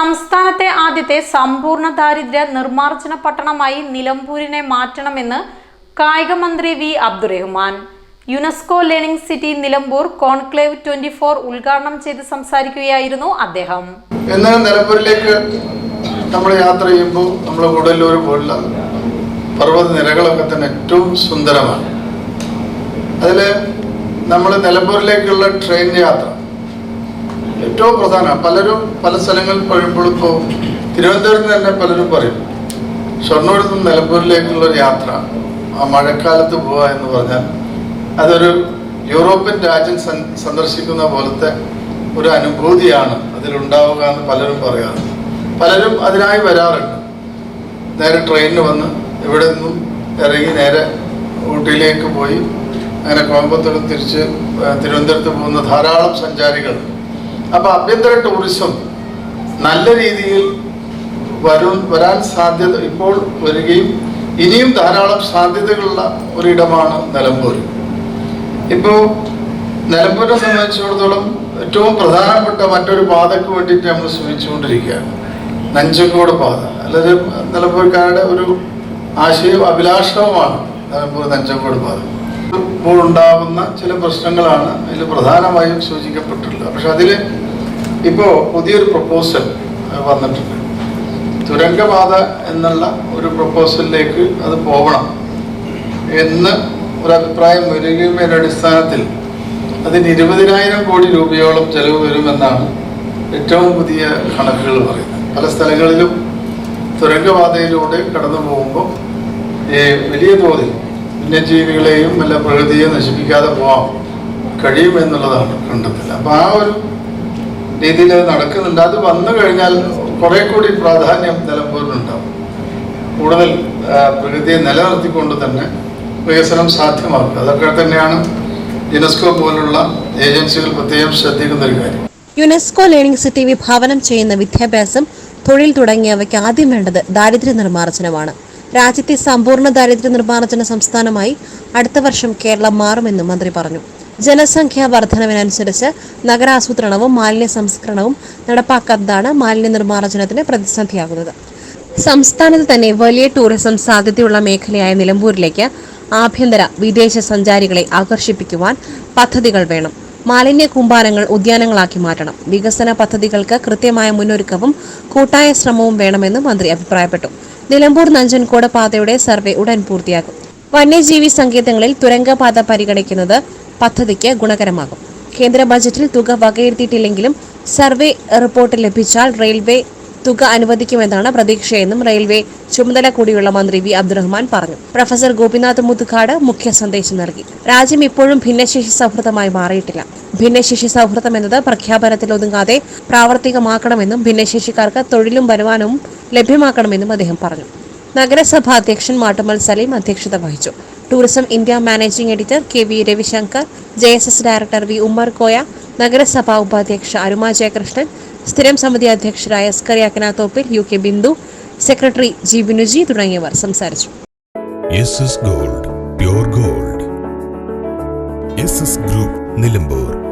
രാജ്യത്തെ സമ്പൂർണ ദാരിദ്ര്യ നിർമ്മാർജന പട്ടണമായി നിലമ്പൂരിനെ മാറ്റണമെന്ന് കായിക മന്ത്രി V Abdurahman. UNESCO learning city Nilambur conclave twenty four ഉദ്ഘാടനം ചെയ്ത് സംസാരിക്കുകയായിരുന്നു അദ്ദേഹം. എന്നാൽ നിലമ്പൂരിലേക്ക് നമ്മൾ യാത്ര ചെയ്യുമ്പോൾ നമ്മൾ കൂടല്ലൂർ പോലുള്ള പർവത നിരകളൊക്കെ തന്നെ ഏറ്റവും സുന്ദരമാണ്. അതിൽ നമ്മൾ നിലമ്പൂരിലേക്കുള്ള ട്രെയിൻ യാത്ര ഏറ്റവും പ്രധാനമാണ് പലരും പല സ്ഥലങ്ങളിൽ പറയുമ്പോഴും ഇപ്പോൾ തിരുവനന്തപുരത്ത് തന്നെ പലരും പറയും ഷൊർണൂരിൽ നിന്ന് നിലമ്പൂരിലേക്കുള്ള ഒരു യാത്ര ആ മഴക്കാലത്ത് പോവുക എന്ന് പറഞ്ഞാൽ അതൊരു യൂറോപ്യൻ രാജ്യം സന്ദർശിക്കുന്ന പോലത്തെ ഒരു അനുഭൂതിയാണ് അതിലുണ്ടാവുക എന്ന് പലരും പറയാറുണ്ട്. പലരും അതിനായി വരാറുണ്ട്. നേരെ ട്രെയിനിന് വന്ന് ഇവിടെ നിന്നും ഇറങ്ങി നേരെ ഊട്ടിയിലേക്ക് പോയി. അങ്ങനെ കോയമ്പത്തൂർ തിരിച്ച് തിരുവനന്തപുരത്ത് പോകുന്ന ധാരാളം സഞ്ചാരികൾ അപ്പോൾ ആഭ്യന്തര ടൂറിസം നല്ല രീതിയിൽ വരും വരാൻ സാധ്യത ഇപ്പോൾ വരികയും ഇനിയും ധാരാളം സാധ്യതകളുള്ള ഒരിടമാണ് നിലമ്പൂർ. ഇപ്പോൾ നിലമ്പൂരിനെ സംബന്ധിച്ചിടത്തോളം ഏറ്റവും പ്രധാനപ്പെട്ട മറ്റൊരു പാതയ്ക്ക് വേണ്ടിയിട്ട് നമ്മൾ ശ്രമിച്ചുകൊണ്ടിരിക്കുകയാണ്. നഞ്ചങ്കോട് പാത. അല്ലാതെ നിലമ്പൂർക്കാരുടെ ഒരു ആശയവും അഭിലാഷവുമാണ് നിലമ്പൂർ നഞ്ചങ്കോട് പാത. ഇപ്പോൾ ഉണ്ടാകുന്ന ചില പ്രശ്നങ്ങളാണ് അതിൽ പ്രധാനമായും സൂചിക്കപ്പെട്ടിട്ടുള്ളത്. പക്ഷെ അതിൽ ഇപ്പോൾ പുതിയൊരു പ്രപ്പോസൽ വന്നിട്ടുണ്ട്. തുരങ്കപാത എന്നുള്ള ഒരു പ്രപ്പോസലിലേക്ക് അത് പോകണം എന്ന് ഒരു അഭിപ്രായം വരികയുടെ അടിസ്ഥാനത്തിൽ അതിന് ഇരുപതിനായിരം കോടി രൂപയോളം ചെലവ് വരുമെന്നാണ് ഏറ്റവും പുതിയ കണക്കുകൾ പറയുന്നത്. പല സ്ഥലങ്ങളിലും തുരങ്കപാതയിലൂടെ കടന്നു പോകുമ്പോൾ വലിയ തോതിൽ വന്യജീവികളെയും അല്ല പ്രകൃതിയെ നശിപ്പിക്കാതെ പോകാം കഴിയുമെന്നുള്ളതാണ് കണ്ടെത്തൽ. അപ്പോൾ ആ ഒരു രീതിയിൽ നടക്കുന്നുണ്ട്. അത് വന്നു കഴിഞ്ഞാൽ കുറെ കൂടി പ്രാധാന്യം നിലമ്പൂരിനുണ്ടാവും. കൂടുതൽ പ്രകൃതിയെ നിലനിർത്തിക്കൊണ്ട് തന്നെ വികസനം സാധ്യമാക്കുക. അതൊക്കെ തന്നെയാണ് യുനെസ്കോ പോലുള്ള ഏജൻസികൾ പ്രത്യേകം ശ്രദ്ധിക്കുന്ന ഒരു കാര്യം. യുനെസ്കോ ലേണിംഗ് സിറ്റി വിഭാവനം ചെയ്യുന്ന വിദ്യാഭ്യാസം തൊഴിൽ തുടങ്ങിയവയ്ക്ക് ആദ്യം വേണ്ടത് ദാരിദ്ര്യ നിർമ്മാർജനമാണ്. രാജ്യത്തെ സമ്പൂർണ ദാരിദ്ര്യ നിർമ്മാർജന സംസ്ഥാനമായി അടുത്ത വർഷം കേരളം മാറുമെന്നും മന്ത്രി പറഞ്ഞു. ജനസംഖ്യാ വർധനവിനനുസരിച്ച് നഗരാസൂത്രണവും മാലിന്യ സംസ്കരണവും നടപ്പാക്കാത്തതാണ് മാലിന്യ നിർമ്മാർജനത്തിന് പ്രതിസന്ധിയാകുന്നത്. സംസ്ഥാനത്ത് തന്നെ വലിയ ടൂറിസം സാധ്യതയുള്ള മേഖലയായ നിലമ്പൂരിലേക്ക് ആഭ്യന്തര വിദേശ സഞ്ചാരികളെ ആകർഷിപ്പിക്കുവാൻ പദ്ധതികൾ വേണം. മാലിന്യ കൂമ്പാരങ്ങൾ ഉദ്യാനങ്ങളാക്കി മാറ്റണം. വികസന പദ്ധതികൾക്ക് കൃത്യമായ മുന്നൊരുക്കവും കൂട്ടായ ശ്രമവും വേണമെന്ന് മന്ത്രി അഭിപ്രായപ്പെട്ടു. നിലമ്പൂർ നഞ്ചൻകോട് പാതയുടെ സർവേ ഉടൻ പൂർത്തിയാകും വന്യജീവി സങ്കേതങ്ങളിൽ തുരങ്കപാത പരിഗണിക്കുന്നത് പദ്ധതിക്ക് ഗുണകരമാകും. കേന്ദ്ര ബജറ്റിൽ തുക വകയിരുത്തിയിട്ടില്ലെങ്കിലും സർവേ റിപ്പോർട്ട് ലഭിച്ചാൽ റെയിൽവേ തുക അനുവദിക്കുമെന്നാണ് പ്രതീക്ഷയെന്നും റെയിൽവേ ചുമതല കൂടിയുള്ള മന്ത്രി വി. അബ്ദുറഹ്മാൻ പറഞ്ഞു. പ്രൊഫസർ ഗോപിനാഥ് മുത്തുകാട് മുഖ്യ സന്ദേശം നൽകി. രാജ്യം ഇപ്പോഴും ഭിന്നശേഷി സൗഹൃദമായി മാറിയിട്ടില്ല. ഭിന്നശേഷി സൗഹൃദം എന്നത് പ്രഖ്യാപനത്തിൽ ഒതുങ്ങാതെ പ്രാവർത്തികമാക്കണമെന്നും ഭിന്നശേഷിക്കാർക്ക് തൊഴിലും വരുമാനവും ലഭ്യമാക്കണമെന്നും അദ്ദേഹം പറഞ്ഞു. നഗരസഭാ അധ്യക്ഷൻ മാട്ടുമൽ സലീം അധ്യക്ഷത വഹിച്ചു. Tourism India managing editor K V Ravishankar J S S director V Ummer Koya നഗരസഭാ ഉപാധ്യക്ഷ അരുമ ജയകൃഷ്ണൻ സ്ഥിരം സമിതി അധ്യക്ഷരായ Skariakanathoppil U K Bindu secretary G Binuji തുടങ്ങിയവർ സംസാരിച്ചു. Gold gold. ഗ്രൂപ്പ് നിലമ്പൂർ.